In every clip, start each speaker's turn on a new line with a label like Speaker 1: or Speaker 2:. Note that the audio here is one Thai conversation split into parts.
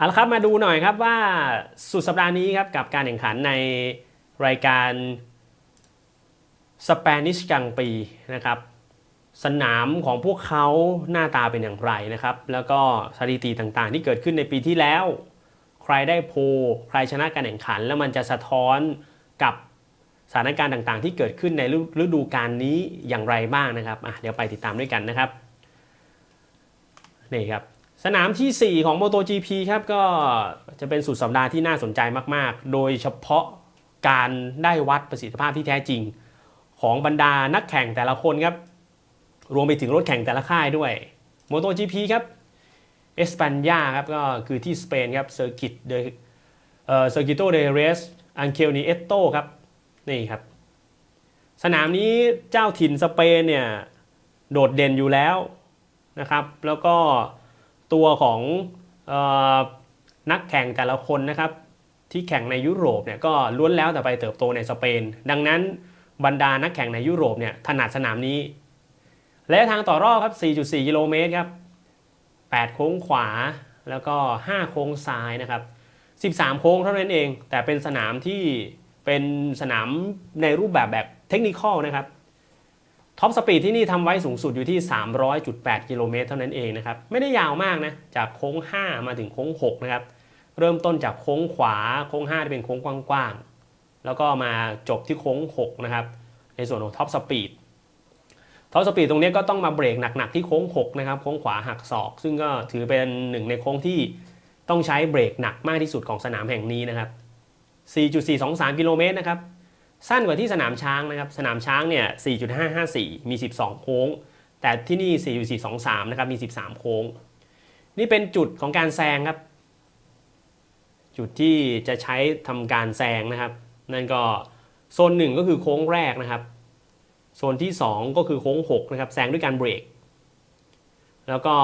Speaker 1: เอาละครับมาดูหน่อยครับว่าสุดสัปดาห์นี้ครับกับการแข่งขันในรายการสเปนิชกลางปีนะครับสนามของพวกเขาหน้าตาเป็นอย่างไรนะครับ แล้วก็สถิติต่างๆ ที่เกิดขึ้นในปีที่แล้ว ใครได้โพลใครชนะการแข่งขัน แล้วมันจะสะท้อนกับสถานการณ์ต่างๆ ที่เกิดขึ้นในฤดูกาลนี้อย่างไรบ้างนะครับเดี๋ยวไปติดตามด้วยกันนะครับนี่ครับ สนามทีสี่ 4 ของ MotoGP ครับก็จะเป็นสุดสัปดาห์ที่น่าสนใจมาก ๆ โดยเฉพาะการได้วัดประสิทธิภาพที่แท้จริง ของบรรดานักแข่งแต่ละคนครับ รวมไปถึงรถแข่งแต่ละค่ายด้วย MotoGP ครับเอสปันยาครับก็คือที่สเปนครับเซอร์กิตเดเอ่อเซอร์กิโตเดเรสอังเคลนีเอตโตครับนี่ครับ สนามนี้เจ้าถิ่นสเปนเนี่ยโดดเด่นอยู่แล้วนะครับ แล้วก็ ตัวของออนักแข่งแต่ละคนนะครับที่แข่งในยุโรปเนี่ยก็ล้วนแล้วแต่ไปเติบโตในสเปน ดังนั้นบรรดานักแข่งในยุโรปเนี่ยถนัดสนามนี้และทางต่อรอบครับ 4.4 กิโลเมตรครับ 8 โค้งขวาแล้วก็ 5 โค้งซ้ายนะครับ 13 โค้งเท่านั้นเอง แต่เป็นสนามที่เป็นสนามในรูปแบบแบบเทคนิคอลนะครับ ท็อปสปีดที่นี่ทำไว้สูงสุดอยู่ที่ 300.8 กิโลเมตรเท่านั้นเองนะครับ ไม่ได้ยาวมากนะ จากโค้ง 5 มาถึงโค้ง 6 นะครับ เริ่มต้นจากโค้งขวา โค้ง5ที่เป็นโค้งกว้างๆ แล้วก็มาจบที่โค้ง 6 นะครับ ในส่วนของท็อปสปีด ท็อปสปีดตรงนี้ก็ต้องมาเบรกหนักๆที่โค้ง 6 นะครับ โค้งขวาหักศอก ซึ่งก็ถือเป็นหนึ่งในโค้งที่ต้องใช้เบรกหนักมากที่สุดของสนามแห่งนี้นะครับ 4.423 กิโลเมตรนะครับ สั้นกว่าที่สนามช้างนะครับ สนามช้างเนี่ย 4.554 มี 12 โค้ง แต่ที่นี่ 4.423 นะครับ มี 13 โค้ง นี่เป็นจุดของการแซงครับ จุดที่จะใช้ทำการแซงนะครับ นั่นก็โซนหนึ่งก็คือโค้งแรกนะครับ โซนที่ 2 ก็คือโค้ง 6 นะครับ แซงด้วยการเบรก แล้วก็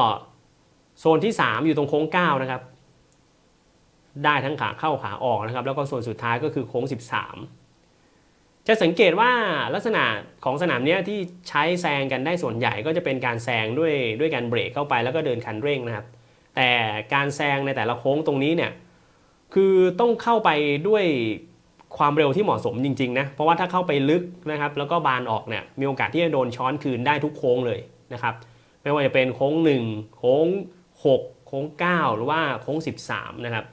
Speaker 1: โซนที่ 3 อยู่ตรงโค้ง 9 นะครับ ได้ทั้งขาเข้าขาออกนะครับ แล้วก็โซนสุดท้ายก็คือโค้ง 13 จะสังเกตว่าลักษณะของสนามนี้ที่ใช้แซงกันได้ส่วนใหญ่ก็จะเป็นการแซงด้วยด้วยการเบรกเข้าไปแล้วก็เดินคันเร่งนะครับ แต่การแซงในแต่ละโค้งตรงนี้เนี่ยคือต้องเข้าไปด้วยความเร็วที่เหมาะสมจริงๆนะเพราะว่าถ้าเข้าไปลึกนะครับแล้วก็บานออกเนี่ยมีโอกาสที่จะโดนช้อนคืนได้ทุกโค้งเลยนะครับไม่ว่าจะเป็นโค้ง 1 โค้ง 6 โค้ง 9 หรือว่าโค้ง 13 นะครับ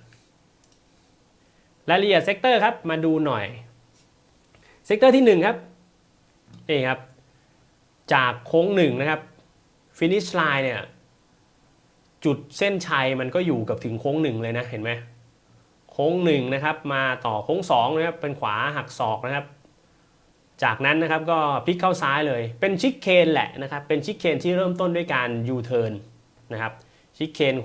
Speaker 1: รายละเอียดเซกเตอร์ครับมาดูหน่อย เซกเตอร์ที่ 1 ครับนี่ครับ จากโค้ง1นะครับฟินิชไลน์เนี่ยจุดเส้นชัยมันก็อยู่กับถึงโค้ง1เลยนะเห็นไหมโค้ง1นะครับมาต่อโค้ง2นะครับเป็นขวาหักศอกนะครับ จากนั้นนะครับก็พลิกเข้าซ้ายเลย เป็นชิคเคนแหละนะครับเป็นชิคเคนที่เริ่มต้นด้วยการยูเทิร์นนะครับชิคเคน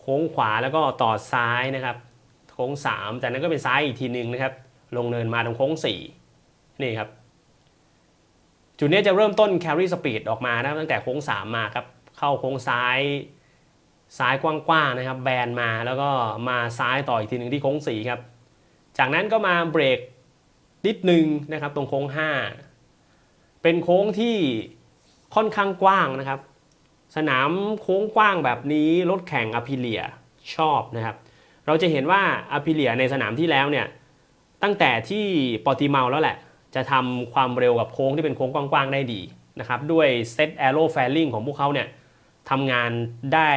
Speaker 1: โค้งขวาแล้วก็ต่อซ้ายนะครับโค้ง3จากนั้นก็เป็นซ้ายอีกทีหนึ่งนะครับลงเนินมาตรงโค้ง4 นี่ครับ จุดนี้จะเริ่มต้น carry speed ออกมานะตั้งแต่โค้ง 3 มาครับ เข้าโค้งซ้ายซ้ายกว้างๆนะครับ แบนมาแล้วก็มาซ้ายต่ออีกทีหนึ่งที่โค้ง4ครับ จากนั้นก็มาเบรกนิดนึงนะครับ ตรงโค้ง 5 เป็นโค้งที่ค่อนข้างกว้างนะครับ สนามโค้งกว้างแบบนี้รถแข่งอ p ิเลียชอบนะครับ เราจะเห็นว่าอ p ิเลียในสนามที่แล้วเนี่ยตั้งแต่ที่ปอติเมาแล้วแหละ จะทำความเร็วกับโค้งที่เป็นโค้งกว้างๆได้ดีนะครับด้วยเซตแอโร่แฟลิงของพวกเขาเนี่ยทำงานได้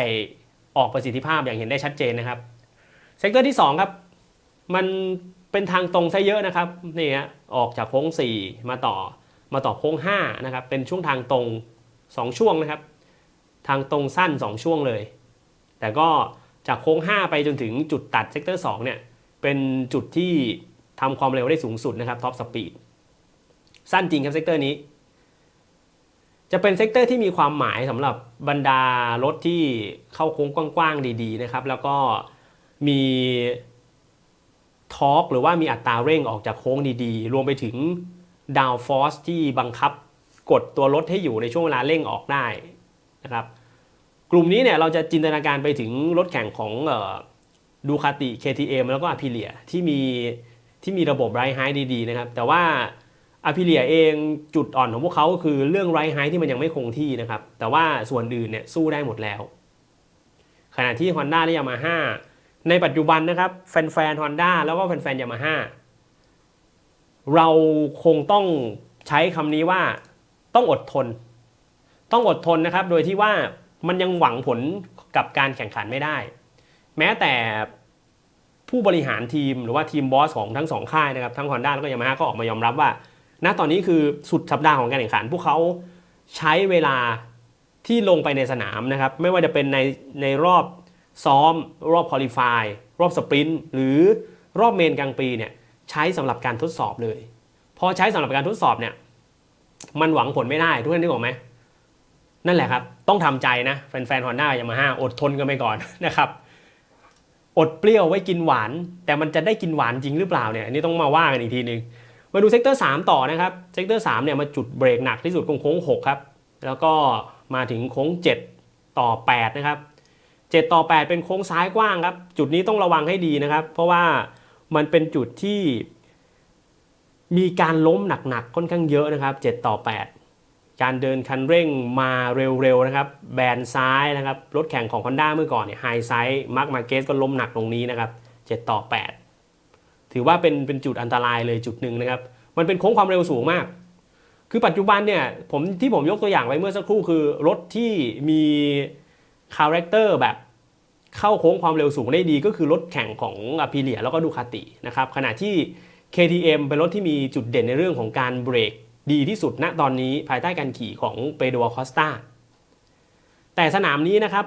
Speaker 1: ออกประสิทธิภาพอย่างเห็นได้ชัดเจนนะครับเซกเตอร์ที่2ครับมันเป็นทางตรงซะเยอะนะครับนี่ฮะออกจากโค้ง 4 มาต่อมาต่อโค้ง5นะครับเป็นช่วงทางตรง 2 ช่วงนะครับ ทางตรงสั้น 2 ช่วงเลย แต่ก็จากโค้ง 5 ไปจนถึงจุดตัดเซกเตอร์2เนี่ยเป็นจุดที่ทำความเร็วได้สูงสุดนะครับท็อปสปีด สั้นจริงครับเซกเตอร์นี้ จะเป็นเซกเตอร์ที่มีความหมายสำหรับบรรดารถที่เข้าโค้งกว้างๆดีๆนะครับ แล้วก็มีทอร์กหรือว่ามีอัตราเร่งออกจากโค้งดีๆ รวมไปถึงดาวฟอสที่บังคับกดตัวรถให้อยู่ในช่วงเวลาเร่งออกได้นะครับ กลุ่มนี้เนี่ยเราจะจินตนาการไปถึงรถแข่งของดูคาติ KTM แล้วก็อ p ิเลียที่มีที่มีระบบไรไฮดีๆนะครับ แต่ว่า อ p ิเลียเองจุดอ่อนของพวกเขาก็คือเรื่องไรไฮที่มันยังไม่คงที่นะครับ แต่ว่าส่วนอื่นเนี่ยสู้ได้หมดแล้ว ขณะที่ Honda และ Yamaha ในปัจจุบันนะครับแฟนๆ Honda แล้วก็แฟนๆ Yamaha เราคงต้องใช้คำนี้ว่าต้องอดทน ต้องอดทนนะครับ โดยที่ว่ามันยังหวังผลกับการแข่งขันไม่ได้ แม้แต่ผู้บริหารทีมหรือว่าทีมบอสของทั้งสองค่ายนะครับทั้ง Honda แล้วก็ Yamaha ก็ออกมายอมรับว่า ณตอนนี้คือสุดสัปดาห์ของการแข่งขัน พวกเขาใช้เวลาที่ลงไปในสนามนะครับ ไม่ว่าจะเป็นในในรอบซ้อม รอบคอลิฟายรอบสปรินต์หรือรอบเมนกลางปีเนี่ยใช้สำหรับการทดสอบเลย พอใช้สำหรับการทดสอบเนี่ยมันหวังผลไม่ได้ทุกท่านนึกออกไหมนั่นแหละครับ ต้องทำใจนะ แฟนๆฮอนด้ายามาฮ่าอดทนกันไปก่อนนะครับ อดเปรี้ยวไว้กินหวาน แต่มันจะได้กินหวานจริงหรือเปล่าเนี่ยอันนี้ต้องมาว่ากันอีกทีหนึ่ง มาดูเซกเตอร์3ต่อนะครับเซกเตอร์3เนี่ยมาจุดเบรกหนักที่สุดโค้ง6ครับแล้วก็มาถึงโค้ง 7 ต่อ8นะครับ7ต่อ 8 เป็นโค้งซ้ายกว้างครับ จุดนี้ต้องระวังให้ดีนะครับ เพราะว่ามันเป็นจุดที่มีการล้มหนักๆ ค่อนข้างเยอะนะครับ 7 ต่อ 8 การเดินคันเร่งมาเร็วๆนะครับ แบนซ้ายนะครับ รถแข่งของ Honda เมื่อก่อนเนี่ยไฮไซส์มาร์คมาเกสก็ล้มหนักตรงนี้นะครับ 7 ต่อ 8 ถือว่าเป็นเป็นจุดอันตรายเลยจุดหนึ่งนะครับ มันเป็นโค้งความเร็วสูงมาก คือปัจจุบันเนี่ยผมที่ผมยกตัวอย่างไว้เมื่อสักครู่คือรถที่มีคาแรคเตอร์แบบเข้าโค้งความเร็วสูงได้ดี ก็คือรถแข่งของอ p ิเลียแล้วก็ดูคาตินะครับขณะที่ KTM เป็นรถที่มีจุดเด่นในเรื่องของการเบรกดีที่สุดณตอนนี้ภายใต้การขี่ของเปโดคอสตาแต่สนามนี้นะครับ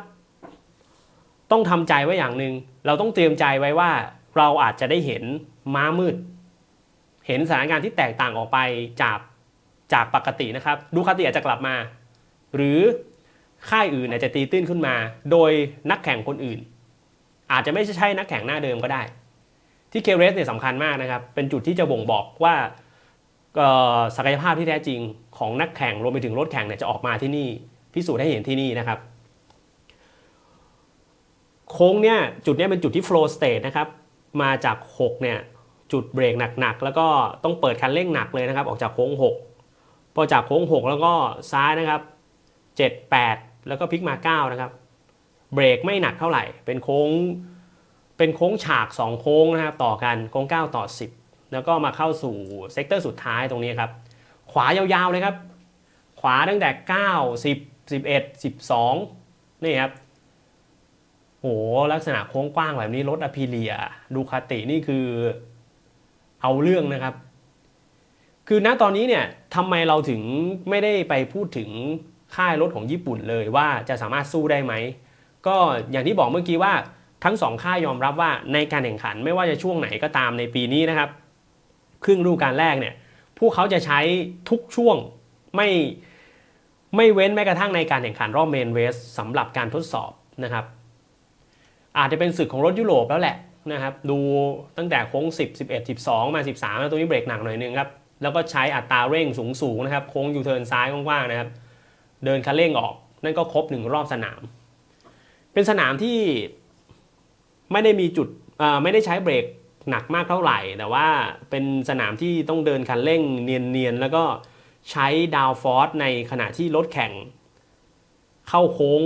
Speaker 1: ต้องทำใจไว้อย่างหนึ่งเราต้องเตรียมใจไว้ว่าเราอาจจะได้เห็น ม้ามืด เห็นสถานการณ์ที่แตกต่างออกไปจากจากปกตินะครับ ดูคาติอาจจะกลับมา หรือค่ายอื่นอาจจะตีตื้นขึ้นมา โดยนักแข่งคนอื่น อาจจะไม่ใช่นักแข่งหน้าเดิมก็ได้ ที่เคเรสเนี่ยสำคัญมากนะครับ เป็นจุดที่จะบ่งบอกว่าศักยภาพที่แท้จริงของนักแข่งรวมไปถึงรถแข่งเนี่ยจะออกมาที่นี่ พิสูจน์ให้เห็นที่นี่นะครับ โค้งเนี่ยจุดเนี้ยเป็นจุดที่ flow state นะครับ มาจาก 6 เนี่ย จุดเบรกหนักๆ แล้วก็ต้องเปิดคันเร่งหนักเลยนะครับ ออกจากโค้ง 6 พอจากโค้ง 6 แล้วก็ซ้ายนะครับ 7 8 แล้วก็พลิกมา 9 นะครับ เบรกไม่หนักเท่าไหร่ เป็นโค้ง เป็นโค้งฉาก 2 โค้งนะครับ ต่อกัน โค้ง 9 ต่อ 10 แล้วก็มาเข้าสู่เซกเตอร์สุดท้ายตรงนี้ครับ ขวายาวๆเลยครับ ขวาตั้งแต่ 9 10 11 12 นี่ครับโหลักษณะโค้งกว้างแบบนี้รถอ p ิเลียดูคาตินี่คือ เอาเรื่องนะครับ คือณตอนนี้เนี่ยทำไมเราถึงไม่ได้ไปพูดถึงค่ายรถของญี่ปุ่นเลยว่าจะสามารถสู้ได้ไหม ก็อย่างที่บอกเมื่อกี้ว่าทั้งสองค่ายยอมรับว่าในการแข่งขันไม่ว่าจะช่วงไหนก็ตามในปีนี้นะครับ ครึ่งฤดูกาลแรกเนี่ยพวกเขาจะใช้ทุกช่วงไม่ไม่เว้นแม้กระทั่งในการแข่งขันรอบเมนเวสสำหรับการทดสอบนะครับ อาจจะเป็นศึกของรถยุโรปแล้วแหละ นะครับดูตั้งแต่โค้ง 10 11 12 มา 13 แล้วตัวนี้เบรกหนักหน่อยนึงครับ แล้วก็ใช้อัตราเร่งสูงๆนะครับ โค้งยูเทิร์นซ้ายกว้างๆนะครับ เดินคันเร่งออก นั่นก็ครบหนึ่งรอบสนาม เป็นสนามที่ไม่ได้มีจุดไม่ได้ใช้เบรกหนักมากเท่าไหร่ แต่ว่าเป็นสนามที่ต้องเดินคันเร่งเนียนๆ แล้วก็ใช้ดาวฟอร์สในขณะที่รถแข่ง เข้าโค้ง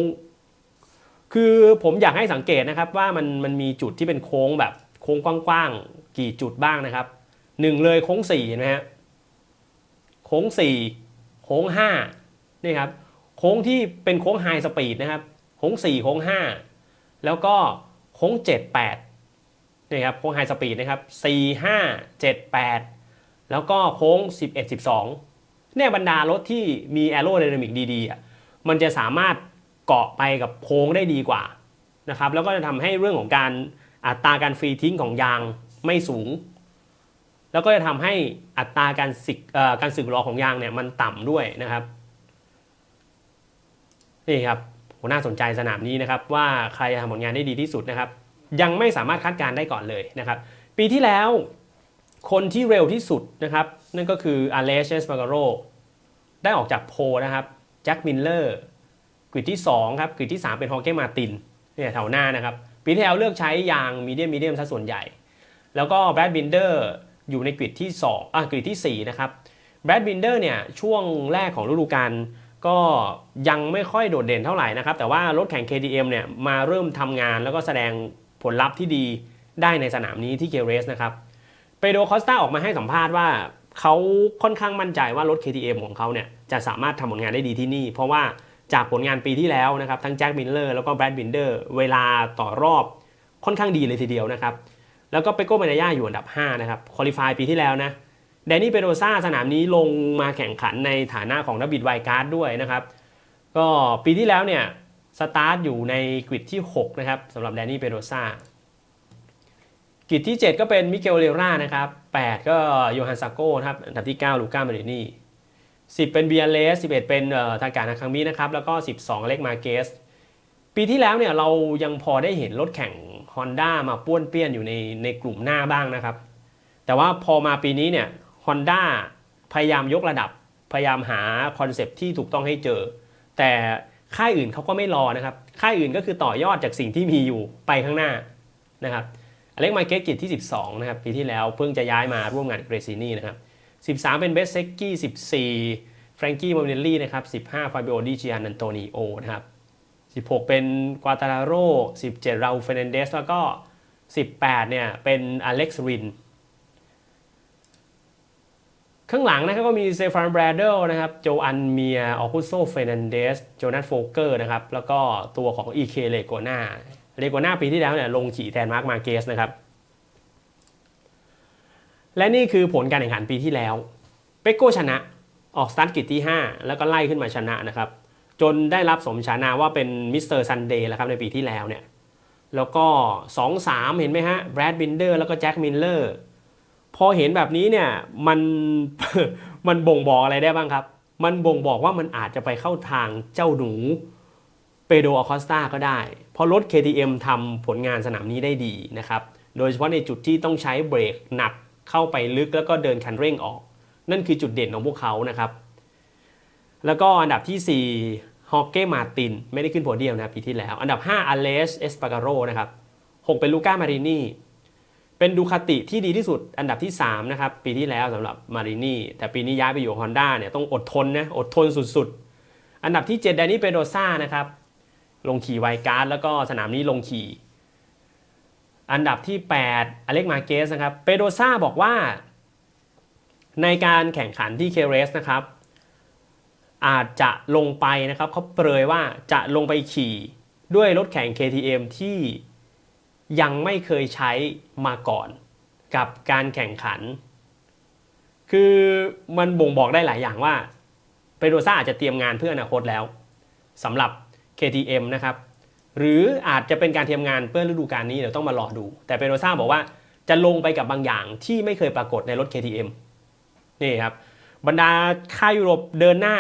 Speaker 1: คือผมอยากให้สังเกตนะครับว่ามันมันมีจุดที่เป็นโค้งแบบโค้งกว้างๆกี่จุดบ้างนะครับหนึ่งเลยโค้งสี่เห็นไหมฮะโค้งสี่โค้งห้านี่ครับโค้งที่เป็นโค้งไฮสปีดนะครับโค้งสี่โค้งห้าแล้วก็โค้งเจ็ดแปดนี่ครับโค้งไฮสปีดนะครับสี่ห้าเจ็ดแปดแล้วก็โค้งสิบเอ็ดสิบสองเนี่ยบรรดารถที่มีแอโรไดนามิกดีๆมันจะสามารถ เกาะไปกับโค้งได้ดีกว่านะครับแล้วก็จะทำให้เรื่องของการอัตราการฟรีทิ้งของยางไม่สูง แล้วก็จะทำให้อัตราการสึกการสึกหรอของยางเนี่ยมันต่ำด้วยนะครับนี่ครับโหน่าสนใจสนามนี้นะครับ ว่าใครจะทำผลงานได้ดีที่สุดนะครับ ยังไม่สามารถคาดการได้ก่อนเลยนะครับ ปีที่แล้วคนที่เร็วที่สุดนะครับ นั่นก็คืออเลเชสมาการโรได้ออกจากโพนะครับแจ็คมิลเลอร์ กริดที่ 2 ครับกริดที่ 3 เป็นฮอ g เก้มาตินเนี่ยแถวหน้านะครับปีที่แล้วเลือกใช้ยางมีเดียมมีเดียมซะส่วนใหญ่ แล้วก็แบรดบินเดอร์อยู่ในกริดที่2อะกริดที่4นะครับแบรดบินเดอร์เนี่ยช่วงแรกของฤดูกาลก็ยังไม่ค่อยโดดเด่นเท่าไหร่นะครับ แต่ว่ารถแข่ง KTM เนี่ยมาเริ่มทำงานแล้วก็แสดงผลลัพธ์ที่ดีได้ในสนามนี้ที่เกเรสนะครับเปโดคอสตาออกมาให้สัมภาษณ์ว่าเขาค่อนข้างมั่นใจว่ารถ KTM ของเขาเนี่ยจะสามารถทำผลงานได้ดีที่นี่ เพราะว่า จากผลงานปีที่แล้วนะครับทั้งแจ็คมิลเลอร์แล้วก็แบรดบินเดอร์เวลาต่อรอบค่อนข้างดีเลยทีเดียวนะครับ แล้วก็เปโก้เมนายาอยู่อันดับ 5 นะครับคอลิฟายปีที่แล้วนะแดนนี่เปโรซ่าสนามนี้ลงมาแข่งขันในฐานะของนักบิดไวการ์ดด้วยนะครับ ก็ปีที่แล้วเนี่ยสตาร์ทอยู่ในกริดที่ 6 นะครับสำหรับแดนนี่เปโรซ่ากริดที่ 7 ก็เป็นมิเกลเลรานะครับ 8 ก็โยฮันซาโก้นะครับอันดับที่ 9 ลูก้ามารินี 10 เป็นเบียเลส11 เป็นเอ่อทางการนาคังมินะครับ แล้วก็ 12 เล็กมาเกส ปีที่แล้วเนี่ยเรายังพอได้เห็นรถแข่ง Honda มาป้วนเปี้ยนอยู่ในในกลุ่มหน้าบ้างนะครับ แต่ว่าพอมาปีนี้เนี่ย Honda พยายามยกระดับ พยายามหาคอนเซปที่ถูกต้องให้เจอ แต่ค่ายอื่นเขาก็ไม่รอนะครับ ค่ายอื่นก็คือต่อยอดจากสิ่งที่มีอยู่ไปข้างหน้านะครับอเล็กมาเกตกิจที่ 12 นะครับ ปีที่แล้วเพิ่งจะย้ายมาร่วมงานกับเรซินี่นะครับ 13 เป็นเบสเซกกี้14แฟรงกี้โมเนลลี่นะครับ15ฟาบิโอดิจิอันันโตนิโอนะครับ16 เป็นกวาตาราโร17 ราอูเฟรนันเดส แล้วก็ 18 เนี่ย เป็นอเล็กซ์ริน ข้างหลังนะครับก็มีเซฟานแบรเดลนะครับ โจอันเมียออกุโซเฟรนันเดส โจนาธโฟเกอร์นะครับ แล้วก็ตัวของอีเคเลโกนาเลโกนาปีที่แล้วเนี่ยลงขี่แทนมาร์คมาเกสนะครับ และนี่คือผลการแข่งขันปีที่แล้วเปโก้ชนะออกสตาร์ทกิจที่ 5 แล้วก็ไล่ขึ้นมาชนะนะครับ จนได้รับสมฉายาว่าเป็นมิสเตอร์ซันเดย์แล้วครับในปีที่แล้วเนี่ยแล้วก็ 2-3 เห็นไหมฮะแบรดบินเดอร์แล้วก็แจ็คมิลเลอร์พอเห็นแบบนี้เนี่ยมันมันบ่งบอกอะไรได้บ้างครับ มันบ่งบอกว่ามันอาจจะไปเข้าทางเจ้าหนูเปโดอคอสตาก็ได้ เพราะรถ KTM ทำผลงานสนามนี้ได้ดีนะครับ โดยเฉพาะในจุดที่ต้องใช้เบรกหนัก เข้าไปลึกแล้วก็เดินคันเร่งออก นั่นคือจุดเด่นของพวกเขานะครับ แล้วก็อันดับที่4ฮอกเก้มาตินไม่ได้ขึ้นโพเดียมนะครับปีที่แล้ว อันดับ 5อเลสเอสปาการโรนะครับ6เป็นลูก้ามารินีเป็นดูคาติที่ดีที่สุดอันดับที่3นะครับปีที่แล้วสำหรับมารินีแต่ปีนี้ย้ายไปอยู่ฮอนด้าเนี่ยต้องอดทนนะอดทนสุดๆ อันดับที่7แดนนี่เปโดซ่านะครับลงขี่ไวการ์ดแล้วก็สนามนี้ลงขี่ อันดับที่ 8 อเล็กมาเกสนะครับ เปโดซ่าบอกว่า ในการแข่งขันที่เคเรสนะครับ อาจจะลงไปนะครับเขาเปรยว่าจะลงไปขี่ด้วยรถแข่ง KTM ที่ยังไม่เคยใช้มาก่อนกับการแข่งขัน คือมันบ่งบอกได้หลายอย่างว่าเปโดซ่าอาจจะเตรียมงานเพื่ออนาคตแล้วสำหรับ KTM นะครับ หรืออาจจะเป็นการเตรียมงานเพื่อฤดูกาลนี้เดี๋ยวต้องมารอดู แต่เปโดซ่าบอกว่าจะลงไปกับบางอย่างที่ไม่เคยปรากฏในรถ KTM นี่ครับบรรดาค่ายยุโรปเดินหน้า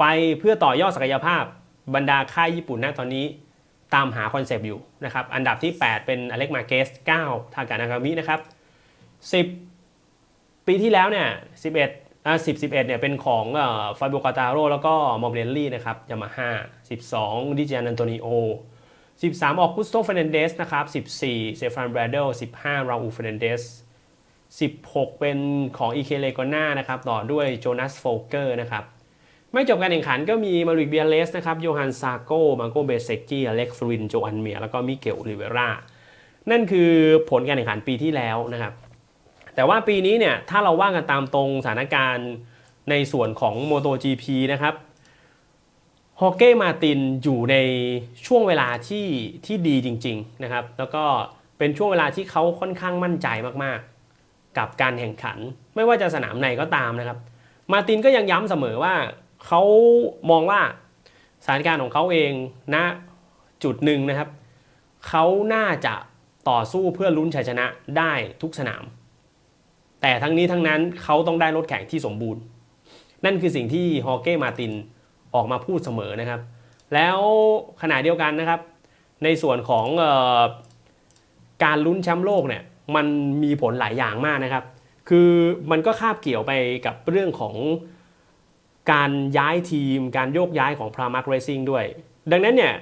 Speaker 1: ไปเพื่อต่อยอดศักยภาพ บรรดาค่ายญี่ปุ่นนะตอนนี้ตามหาคอนเซปต์อยู่นะครับอันดับที่ 8 เป็นอเล็กมาเกส9ทากานากามินะครับ10 ปีที่แล้วเนี่ย11 อ่า10 11เนี่ยเป็นของฟาบิโอกาตาโรแล้วก็มอมเรลลี่นะครับยามาฮ่า12ดิจิอันอันโตนิโอ13ออกกุสโตเฟรนันเดสนะครับ14เซฟรานแบรเดล15ราอูเฟรนันเดส16 เป็นของอีเคเลกอน่านะครับต่อด้วยโจนาสโฟเกอร์นะครับไม่จบการแข่งขันก็มีมาริกเบียเลสนะครับโยฮันซาโกมาโกเบเซกี้อเล็กซ์รินโจอันเมียแล้วก็มิเกลอลิเวรานั่นคือผลการแข่งขันปีที่แล้วนะครับ แต่ว่าปีนี้เนี่ยถ้าเราว่ากันตามตรงสถานการณ์ในส่วนของ MotoGP นะครับฮอกเก้มาตินอยู่ในช่วงเวลาที่ที่ดีจริงๆนะครับ แล้วก็เป็นช่วงเวลาที่เขาค่อนข้างมั่นใจมากๆ กับการแข่งขัน ไม่ว่าจะสนามไหนก็ตามนะครับ มาตินก็ยังย้ำเสมอว่าเขามองว่าสถานการณ์ของเขาเองณนะจุดหนึ่งนะครับ เขาน่าจะต่อสู้เพื่อลุ้นชัยชนะได้ทุกสนาม แต่ทั้งนี้ทั้งนั้นเขาต้องได้รถแข่งที่สมบูรณ์ นั่นคือสิ่งที่ฮอเก้มาตินออกมาพูดเสมอนะครับ แล้วขณะเดียวกันนะครับ ในส่วนของออการลุ้นแชมป์โลกเนี่ยมันมีผลหลายอย่างมากนะครับ คือมันก็คาบเกี่ยวไปกับเรื่องของการย้ายทีม การโยกย้ายของพรามักเรซิ่งด้วย ดังนั้นเนี่ย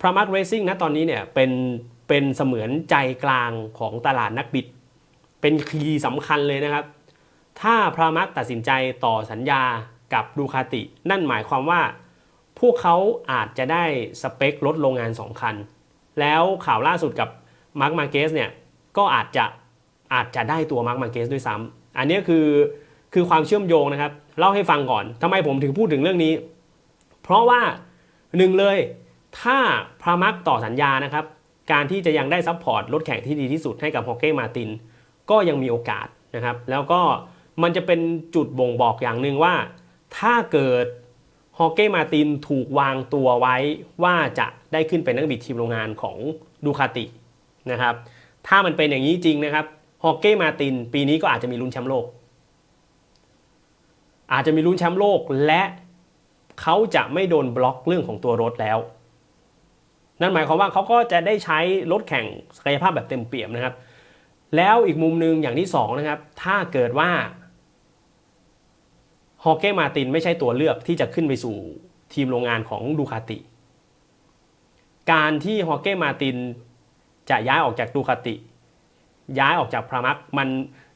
Speaker 1: พรามักเรซิ่งณตอนนี้เนี่ยเป็นเป็นเสมือนใจกลางของตลาดนักบิด เป็นคีย์สำคัญเลยนะครับ ถ้าพรามักตัดสินใจต่อสัญญากับดูคาติ นั่นหมายความว่า พวกเขาอาจจะได้สเปครถโรงงาน 2 คัน แล้วข่าวล่าสุดกับมาร์คมาเกสเนี่ยก็อาจจะอาจจะได้ตัวมาร์คมาเกสด้วยซ้ำอันนี้คือคือความเชื่อมโยงนะครับ เล่าให้ฟังก่อนทำไมผมถึงพูดถึงเรื่องนี้ เพราะว่าหนึ่งเลยถ้าพรามักต่อสัญญานะครับ การที่จะยังได้ซัพพอร์ตรถแข่งที่ดีที่สุดให้กับฮอกเก้มาติน ก็ยังมีโอกาสนะครับ แล้วก็มันจะเป็นจุดบ่งบอกอย่างหนึ่งว่า ถ้าเกิดฮอกเก้มาตินถูกวางตัวไว้ว่าจะได้ขึ้นเป็นนักบิดทีมโรงงานของดูคาตินะครับ ถ้ามันเป็นอย่างนี้จริงนะครับฮอกเก้มาตินปีนี้ก็อาจจะมีลุ้นแชมป์โลก อาจจะมีลุ้นแชมป์โลกและเขาจะไม่โดนบล็อกเรื่องของตัวรถแล้ว นั่นหมายความว่าเขาก็จะได้ใช้รถแข่งศักยภาพแบบเต็มเปี่ยมนะครับ แล้วอีกมุมหนึ่งอย่างที่สองนะครับ ถ้าเกิดว่าฮอเก้มาตินไม่ใช่ตัวเลือกที่จะขึ้นไปสู่ทีมโรงงานของดูคาติ การที่ฮอเก้มาตินจะย้ายออกจากดูคาติ ย้ายออกจากพรามักมัน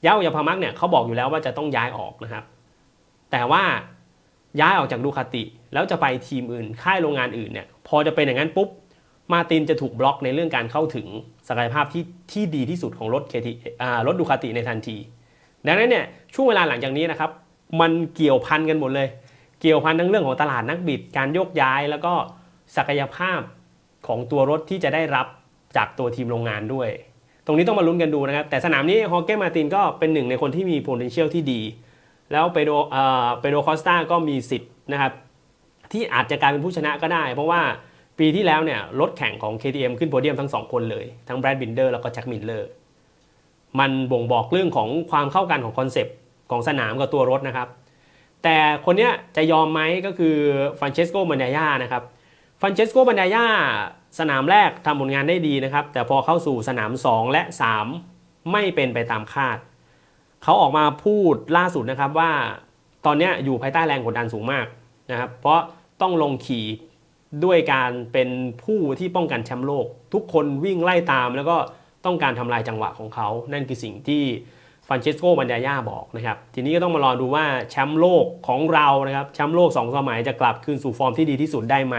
Speaker 1: ย้ายออกจากพรามักเนี่ยเขาบอกอยู่แล้วว่าจะต้องย้ายออกนะครับ แต่ว่าย้ายออกจากดูคาติ แล้วจะไปทีมอื่น ค่ายโรงงานอื่นเนี่ย พอจะเป็นอย่างนั้นปุ๊บ มาตินจะถูกบล็อกในเรื่องการเข้าถึงศักยภาพที่ที่ดีที่สุดของรถ KT อ่ารถดูคาติในทันที ดังนั้นเนี่ยช่วงเวลาหลังจากนี้นะครับมันเกี่ยวพันกันหมดเลย เกี่ยวพันทั้งเรื่องของตลาดนักบิด การโยกย้ายแล้วก็ศักยภาพของตัวรถที่จะได้รับจากตัวทีมโรงงานด้วย ตรงนี้ต้องมาลุ้นกันดูนะครับ แต่สนามนี้ฮอเก้มาตินก็เป็นหนึ่งในคนที่มี potential ที่ดี แล้วเปโดเอ่อเปโดคอสตาก็มีสิทธิ์นะครับที่อาจจะกลายเป็นผู้ชนะก็ได้ เพราะว่า ปีที่แล้วเนี่ยรถแข่งของ KTM ขึ้นโพเดียมทั้งสองคนเลย ทั้งแบรดบินเดอร์แล้วก็แจ็คมิลเลอร์มันบ่งบอกเรื่องของความเข้ากันของคอนเซปต์ของสนามกับตัวรถนะครับ แต่คนเนี้ยจะยอมไหมก็คือฟรานเชสโกบันดายานะครับฟรานเชสโกบันดายาสนามแรกทำผลงานได้ดีนะครับ แต่พอเข้าสู่สนาม 2 และ 3 ไม่เป็นไปตามคาด เขาออกมาพูดล่าสุดนะครับว่าตอนเนี้ยอยู่ภายใต้แรงกดดันสูงมากนะครับ เพราะต้องลงขี่ ด้วยการเป็นผู้ที่ป้องกันแชมป์โลก ทุกคนวิ่งไล่ตามแล้วก็ต้องการทำลายจังหวะของเขา นั่นคือสิ่งที่ฟรานเชสโกบันดายาบอกนะครับ ทีนี้ก็ต้องมารอดูว่าแชมป์โลกของเรานะครับแชมป์โลก 2 สมัยจะกลับคืนสู่ฟอร์มที่ดีที่สุดได้ไหม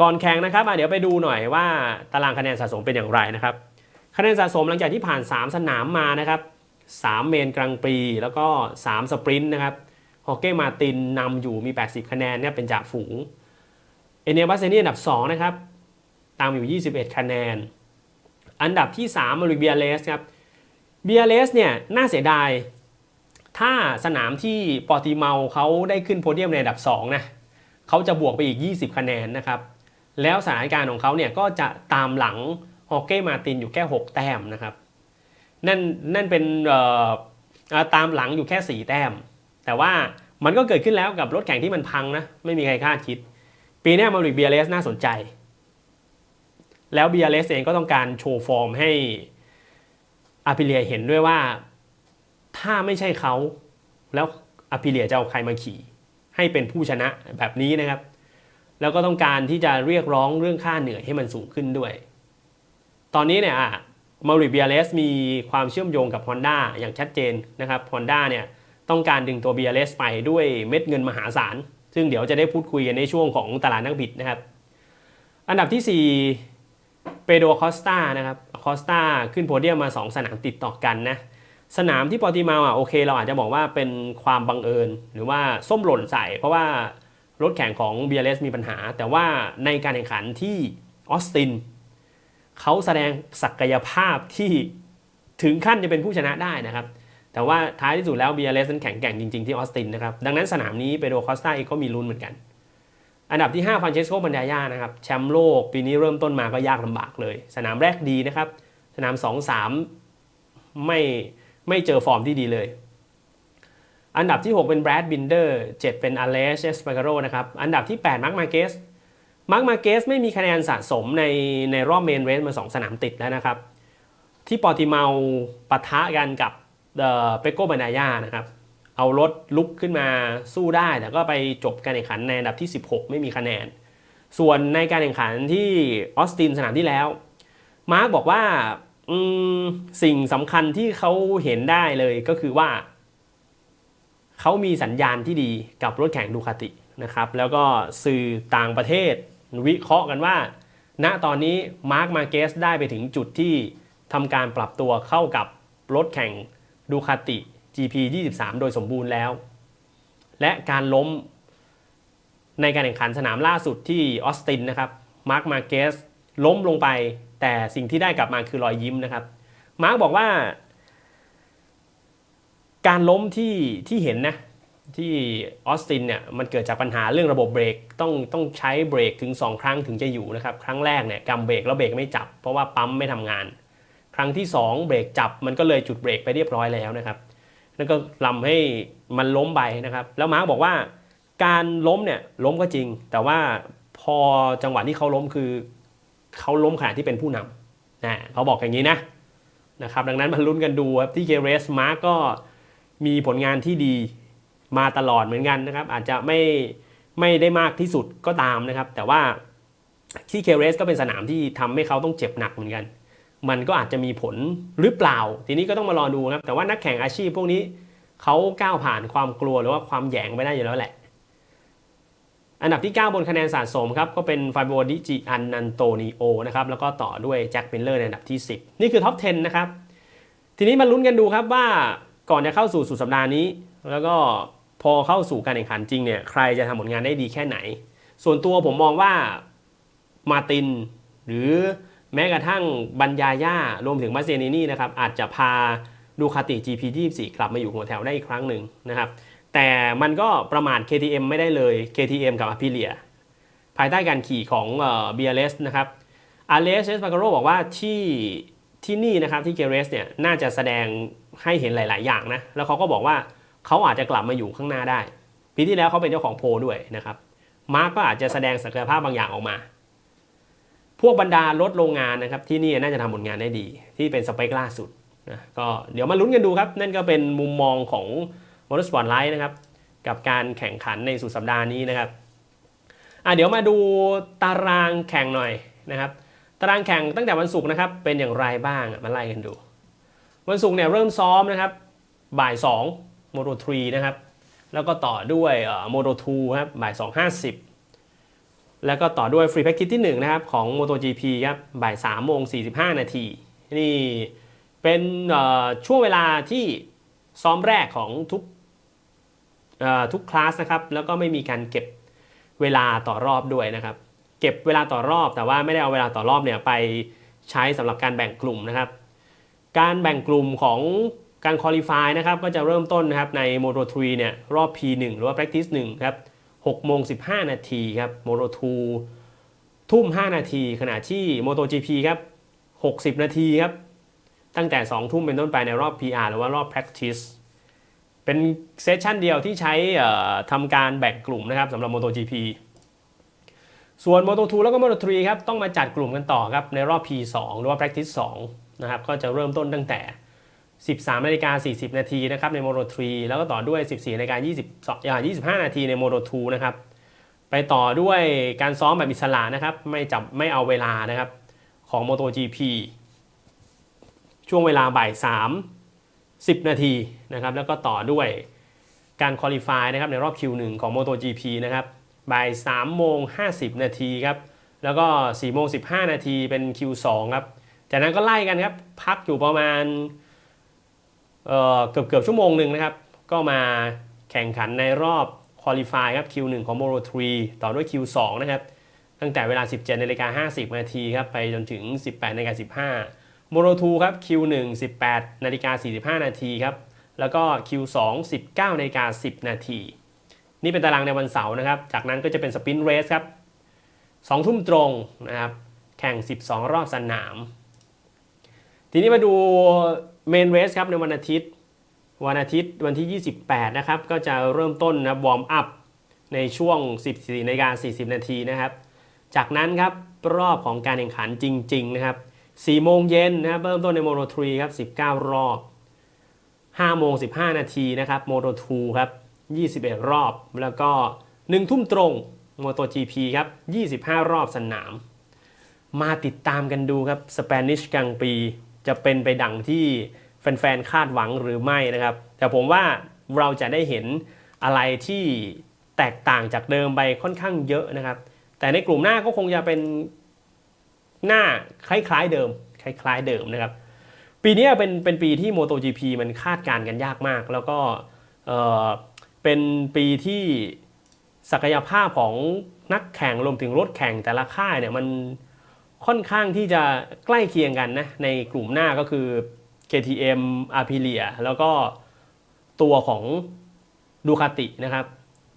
Speaker 1: ก่อนแข่งนะครับเดี๋ยวไปดูหน่อยว่าตารางคะแนนสะสมเป็นอย่างไรนะครับ คะแนนสะสมหลังจากที่ผ่าน 3 สนามมานะครับ3เมนกลางปีแล้วก็ 3 สปรินต์นะครับฮอกเก้มาตินนำอยู่มี 80 คะแนนเนี่ยเป็นจ่าฝูง เอเนียบัสเซนี่อันดับ 2 นะครับ ตามอยู่ 21 คะแนน อันดับที่3มาริเบียเลสครับเบียเลสเนี่ยน่าเสียดาย ถ้าสนามที่ปอติเมาเขาได้ขึ้นโพเดียมในอันดับ 2 นะเขาจะบวกไปอีก 20 คะแนนนะครับ แล้วสถานการณ์ของเขาเนี่ยก็จะตามหลังฮอกเก้มาตินอยู่แค่ 6 แต้มนะครับ นั่นนั่นเป็นเอ่อตามหลังอยู่แค่ 4 แต้ม แต่ว่ามันก็เกิดขึ้นแล้วกับรถแข่งที่มันพังนะ ไม่มีใครคาดคิด ปีนี้มาริกเบียเลสน่าสนใจ แล้วเบียเลสเองก็ต้องการโชว์ฟอร์มให้อาพิเลียเห็นด้วยว่าถ้าไม่ใช่เขาแล้วอาพิเลียจะเอาใครมาขี่ ให้เป็นผู้ชนะแบบนี้นะครับ แล้วก็ต้องการที่จะเรียกร้องเรื่องค่าเหนื่อยให้มันสูงขึ้นด้วย ตอนนี้เนี่ยมาริเบียเลสมีความเชื่อมโยงกับ Honda อย่างชัดเจนนะครับ Honda เนี่ยต้องการดึงตัว BLS ไปด้วยเม็ดเงินมหาศาล ซึ่งเดี๋ยวจะได้พูดคุยกันในช่วงของตลาดนักบิดนะครับ อันดับที่ 4 เปโดคอสตานะครับ คอสตาขึ้นโพเดียมมา 2 สนามติดต่อกันนะ สนามที่ปอติมาอะโอเค เราอาจจะบอกว่าเป็นความบังเอิญ หรือว่าส้มหล่นใส่ เพราะว่ารถแข่งของ BLS มีปัญหา แต่ว่าในการแข่งขันที่ออสตินเขาแสดงศักยภาพที่ถึงขั้นจะเป็นผู้ชนะได้นะครับ แต่ว่าท้ายที่สุดแล้ว BLS นั้นแข็งแกร่งจริง ๆ ที่ออสตินนะครับ ดังนั้นสนามนี้เปโดคอสตาเองก็มีลุ้นเหมือนกัน อันดับที่ 5ฟรานเชสโกบันดายานะครับ แชมป์โลกปีนี้เริ่มต้นมาก็ยากลำบากเลย สนามแรกดีนะครับ สนาม 2-3 ไม่ไม่เจอฟอร์มที่ดีเลย อันดับที่ 6 เป็นแบรดบินเดอร์7เป็นอเลสเอสปาการโรนะครับ อันดับที่ 8 มาร์คมาเกส มาร์คมาเกสไม่มีคะแนนสะสมในในรอบเมนเรสมา 2 สนามติดแล้วนะครับ ที่ปอร์ติเมาปะทะกันกับ เปโกบานายานะครับ เอารถลุกขึ้นมาสู้ได้ แต่ก็ไปจบการแข่งขันในอันดับที่ 16 ไม่มีคะแนน ส่วนในการแข่งขันที่ออสตินสนามที่แล้ว มาร์กบอกว่าสิ่งสำคัญที่เขาเห็นได้เลยก็คือว่า เขามีสัญญาณที่ดีกับรถแข่งดูคาตินะครับ แล้วก็สื่อต่างประเทศวิเคราะห์กันว่า ณตอนนี้มาร์คมาเกสได้ไปถึงจุดที่ทำการปรับตัวเข้ากับรถแข่ง ดูคาติ GP 23 โดยสมบูรณ์แล้ว และการล้มในการแข่งขันสนามล่าสุดที่ออสตินนะครับมาร์คมาเกสล้มลงไป แต่สิ่งที่ได้กลับมาคือรอยยิ้มนะครับ มาร์คบอกว่า การล้มที่ที่เห็นนะที่ออสตินเนี่ยมันเกิดจากปัญหาเรื่องระบบเบรกต้องต้องใช้เบรกถึง 2 ครั้งถึงจะอยู่นะครับ ครั้งแรกเนี่ยกำเบรกแล้วเบรกไม่จับ เพราะว่าปั๊มไม่ทำงาน ครั้งที่ 2 เบรกจับมันก็เลยจุดเบรกไปเรียบร้อยแล้วนะครับนั่นก็ทำให้มันล้มไปนะครับ แล้วมาร์กบอกว่า การล้มเนี่ยล้มก็จริง แต่ว่าพอจังหวะที่เขาล้มคือเขาล้มขณะที่เป็นผู้นำนะเขาบอกอย่างนี้นะนะครับดังนั้นมาลุ้นกันดูครับที่เคเรสมาร์กก็มีผลงานที่ดีมาตลอดเหมือนกันนะครับ อาจจะไม่ไม่ได้มากที่สุดก็ตามนะครับ แต่ว่าที่เคเรสก็เป็นสนามที่ทำให้เขาต้องเจ็บหนักเหมือนกัน มันก็อาจจะมีผลหรือเปล่า ทีนี้ก็ต้องมารอดูครับแต่ว่านักแข่งอาชีพพวกนี้เขาก้าวผ่านความกลัวหรือว่าความแยงไปได้อยู่แล้วแหละ อันดับที่ 9 บนคะแนนสะสมครับก็เป็นฟาโบดิจิอันนันโตนิโอนะครับแล้วก็ต่อด้วยแจ็คมิลเลอร์ในอันดับที่ 10 นี่คือท็อป 10 นะครับ ทีนี้มาลุ้นกันดูครับว่าก่อนจะเข้าสู่สุดสัปดาห์นี้ แล้วก็พอเข้าสู่การแข่งขันจริงเนี่ยใครจะทำผลงานได้ดีแค่ไหน ส่วนตัวผมมองว่ามาตินหรือ แม้กระทั่งบัญญาย่ารวมถึงมาเซเนนี่นะครับอาจจะพาดูคาติ GP24 กลับมาอยู่หัวแถวได้อีกครั้งหนึ่งนะครับแต่มันก็ประมาท KTM ไม่ได้เลย KTM กับ Aprilia ภายใต้การขี่ของเอ่อ BLS นะครับอาเลสเอสปาการโรบอกว่าที่ที่นี่นะครับที่เกเรสเนี่ยน่าจะแสดงให้เห็นหลาย ๆ อย่างนะแล้วเขาก็บอกว่าเขาอาจจะกลับมาอยู่ข้างหน้าได้ปีที่แล้วเขาเป็นเจ้าของโพลด้วยนะครับมาร์กก็อาจจะแสดงศักยภาพบางอย่างออกมา พวกบรรดารถโรงงานนะครับที่นี่น่าจะทำผลงานได้ดี ที่เป็นสเปคล่าสุดนะก็เดี๋ยวมาลุ้นกันดูครับ นั่นก็เป็นมุมมองของมอเตอร์สปอร์ตไลท์นะครับกับการแข่งขันในสุดสัปดาห์นี้นะครับอะเดี๋ยวมาดูตารางแข่งหน่อยนะครับตารางแข่งตั้งแต่วันศุกร์นะครับเป็นอย่างไรบ้างมาไล่กันดู วันศุกร์เนี่ยเริ่มซ้อมนะครับบ่าย2โมโต3นะครับแล้วก็ต่อด้วยโมโต2ครับบ่าย2.50 แล้วก็ต่อด้วยฟรีแพ็กกิที่1นะครับของ MotoGP ครับบ่าย3โมง45 นาที นี่เป็นช่วงเวลาที่ซ้อมแรกของทุกทุกคลาสนะครับแล้วก็ไม่มีการเก็บเวลาต่อรอบด้วยนะครับ เก็บเวลาต่อรอบ แต่ว่าไม่ได้เอาเวลาต่อรอบเนี่ยไปใช้สำหรับการแบ่งกลุ่มนะครับ การแบ่งกลุ่มของการคอลี่ฟายนะครับก็จะเริ่มต้นนะครับใน Moto 3 เนี่ยรอบ P1 หรือว่า Practice 1ครับ 6โมง15 นาทีครับ Moto 2ทุ่ม 5 นาที ขณะที่ MotoGP ครับ 60 นาทีครับ ตั้งแต่ 2 ทุ่มเป็นต้นไปในรอบ PR หรือว่ารอบ Practice เป็นเซสชันเดียวที่ใช้ทำการแบ่งกลุ่มนะครับสำหรับ MotoGP ส่วน Moto 2 แล้วก็ Moto 3 ครับ ต้องมาจัดกลุ่มกันต่อครับ ในรอบ P2 หรือว่า Practice 2นะครับ ก็จะเริ่มต้นตั้งแต่ 13นาฬิกา40 นาทีนะครับใน Moto 3แล้วก็ต่อด้วย 14นาฬิกา20อ่า25 นาทีใน Moto 2นะครับไปต่อด้วยการซ้อมแบบอิสระนะครับไม่จับไม่เอาเวลานะครับของ MotoGP ช่วงเวลาบ่าย 3 10 นาทีนะครับแล้วก็ต่อด้วยการคอลี่ฟายนะครับในรอบ Q1 ของ MotoGP นะครับบ่าย3โมง50 นาทีครับแล้วก็4โมง15 นาทีเป็น Q2 ครับจากนั้นก็ไล่กันครับพักอยู่ประมาณ เกือบเกือบชั่วโมงหนึ่งนะครับ ก็มาแข่งขันในรอบคอลี่ฟายครับ Q1 ของ Moto 3ต่อด้วย Q2 นะครับตั้งแต่เวลา 17นาฬิกา50นาทีครับไปจนถึง 18นาฬิกา15 Moto 2ครับ Q1 18นาฬิกา45นาทีครับแล้วก็ Q2 19นาฬิกา10นาทีนี่เป็นตารางในวันเสาร์นะครับ จากนั้นก็จะเป็นสปินเรสครับ2ทุ่มตรงนะครับ แข่ง 12 รอบสนาม ทีนี้มาดู เมนเรสครับในวันอาทิตย์ วันอาทิตย์วันที่ 28 นะครับ ก็จะเริ่มต้นนะวอร์มอัพในช่วง 14นาฬิกา40 นาทีนะครับ จากนั้นครับรอบของการแข่งขันจริง ๆ นะครับ4โมงเย็นนะครับเริ่มต้นในโมโต3ครับ19 รอบ5โมง15 นาทีนะครับโมโต2ครับ21 รอบ แล้วก็ 1 ทุ่มตรงโมโต GP ครับ25 รอบสนาม มาติดตามกันดูครับสเปนิชกลางปี จะเป็นไปดังที่แฟนๆคาดหวังหรือไม่นะครับ แต่ผมว่าเราจะได้เห็นอะไรที่แตกต่างจากเดิมไปค่อนข้างเยอะนะครับ แต่ในกลุ่มหน้าก็คงจะเป็นหน้าคล้ายๆเดิม คล้าย ๆ เดิมนะครับ ปีนี้เป็นเป็นปีที่ MotoGP มันคาดการณ์กันยากมาก แล้วก็เออเป็นปีที่ศักยภาพของนักแข่งรวมถึงรถแข่งแต่ละค่ายเนี่ยมัน ค่อนข้างที่จะใกล้เคียงกันนะในกลุ่มหน้าก็คือ KTM Aprilia แล้วก็ตัวของดูคาตินะครับ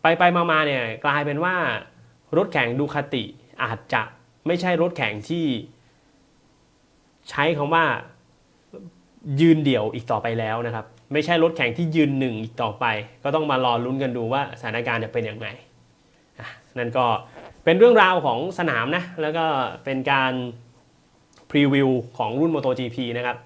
Speaker 1: ไปไปมามาเนี่ยกลายเป็นว่ารถแข่งดูคาติอาจจะไม่ใช่รถแข่งที่ใช้คำว่ายืนเดี่ยวอีกต่อไปแล้วนะครับ ไม่ใช่รถแข่งที่ยืนหนึ่งอีกต่อไป ก็ต้องมารอลุ้นกันดูว่าสถานการณ์จะเป็นอย่างไรนั่นก็ เป็นเรื่องราวของสนามนะ แล้วก็เป็นการพรีวิวของรุ่น MotoGP นะครับ